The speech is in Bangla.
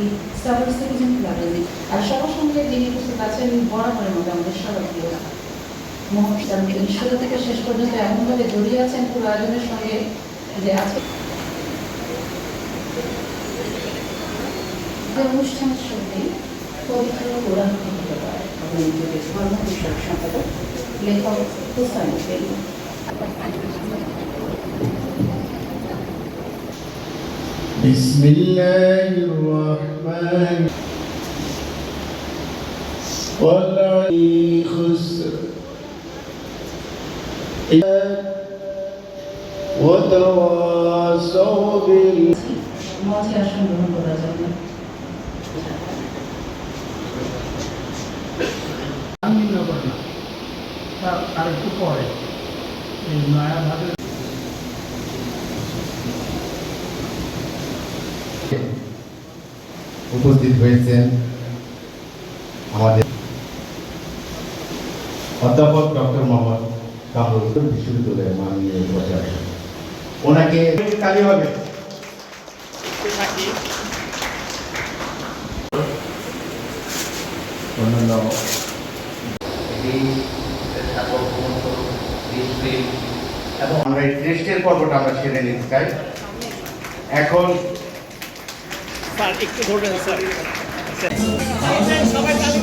কি স্টাফ সিটিজেন ক্লাবের আর সবার সঙ্গে যিনি উপস্থিত আছেন বরাবরের মতো আমাদের সবার প্রিয় সামিন শুরু থেকে শেষ পর্যন্ত এমনভাবে জড়িয়ে আছেন পুরো আয়োজনের সঙ্গে যে আজকে অনুষ্ঠানের সঙ্গে পবিত্র কোরআন লেখক হুসাইন بسم الله الرحمن والعلي خسر وتواصوا بال মঞ্চে আসন গ্রহণ করার জন্য আমি ব্যাপারটা তার তার একটু পরে এই নয়াভাবে উপস্থিত হয়েছেন আমাদের অধ্যাপক ডক্টর মোহাম্মদ কামরুল বিশ্ববিদ্যালয়ের মাননীয় উপাচার্য। ওনাকে কালী হবে। অন্যান্য এবং আমরা এই টেস্টের পর্বটা আমরা সেরে নিতে চাই এখন স্যার একটু ধরবেন স্যার। সবাই তালি